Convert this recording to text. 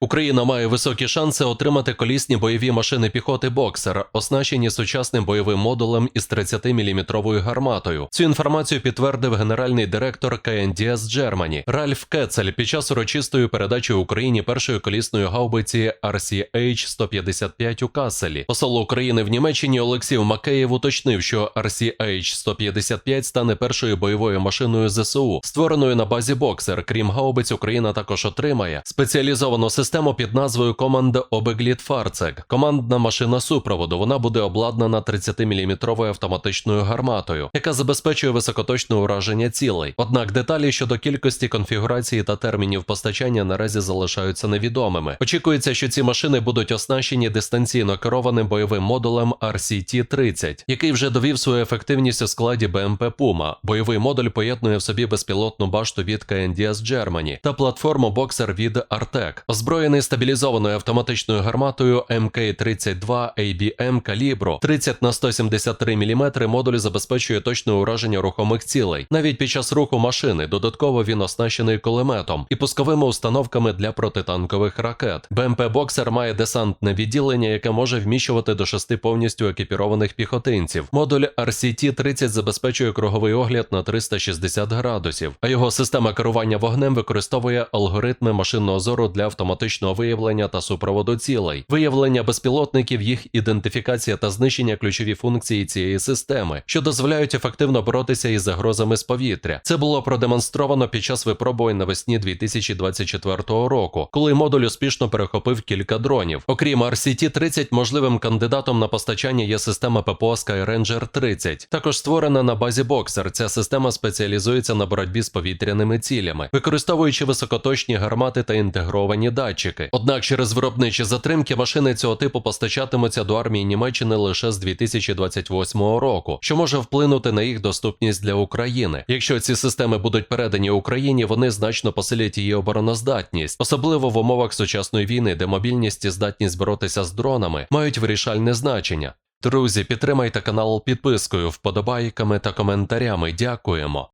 Україна має високі шанси отримати колісні бойові машини піхоти Боксер, оснащені сучасним бойовим модулем із 30-мм гарматою. Цю інформацію підтвердив генеральний директор КНДС Germany Ральф Кецель під час урочистої передачі Україні першої колісної гаубиці RCH-155 у Касселі. Посол України в Німеччині Олексій Макеєв уточнив, що RCH-155 стане першою бойовою машиною ЗСУ, створеною на базі Боксер. Крім гаубиць, Україна також отримає спеціалізовану систему під назвою Команд Обегліт Фарцек. Командна машина супроводу. Вона буде обладнана 30-мм автоматичною гарматою, яка забезпечує високоточне ураження цілей. Однак деталі щодо кількості конфігурації та термінів постачання наразі залишаються невідомими. Очікується, що ці машини будуть оснащені дистанційно керованим бойовим модулем RCT-30, який вже довів свою ефективність у складі БМП Puma. Бойовий модуль поєднує в собі безпілотну башту від KNDS Germany та платформу Boxer від Artec. Озброєний стабілізованою автоматичною гарматою MK-32 ABM калібру 30 на 173 мм модуль забезпечує точне ураження рухомих цілей. Навіть під час руху машини додатково він оснащений кулеметом і пусковими установками для протитанкових ракет. БМП Боксер має десантне відділення, яке може вміщувати до шести повністю екіпірованих піхотинців. Модуль RCT-30 забезпечує круговий огляд на 360 градусів, а його система керування вогнем використовує алгоритми машинного зору для автоматичного виявлення та супроводу цілей, виявлення безпілотників, їх ідентифікація та знищення ключові функції цієї системи, що дозволяють ефективно боротися із загрозами з повітря. Це було продемонстровано під час випробувань навесні 2024 року, коли модуль успішно перехопив кілька дронів. Окрім RCT-30, можливим кандидатом на постачання є система ППО Skyranger 30, також створена на базі Boxer. Ця система спеціалізується на боротьбі з повітряними цілями, використовуючи високоточні гармати та інтегровані датчики. Однак через виробничі затримки машини цього типу постачатимуться до армії Німеччини лише з 2028 року, що може вплинути на їх доступність для України. Якщо ці системи будуть передані Україні, вони значно посилять її обороноздатність, особливо в умовах сучасної війни, де мобільність і здатність боротися з дронами мають вирішальне значення. Друзі, підтримайте канал підпискою, вподобайками та коментарями. Дякуємо.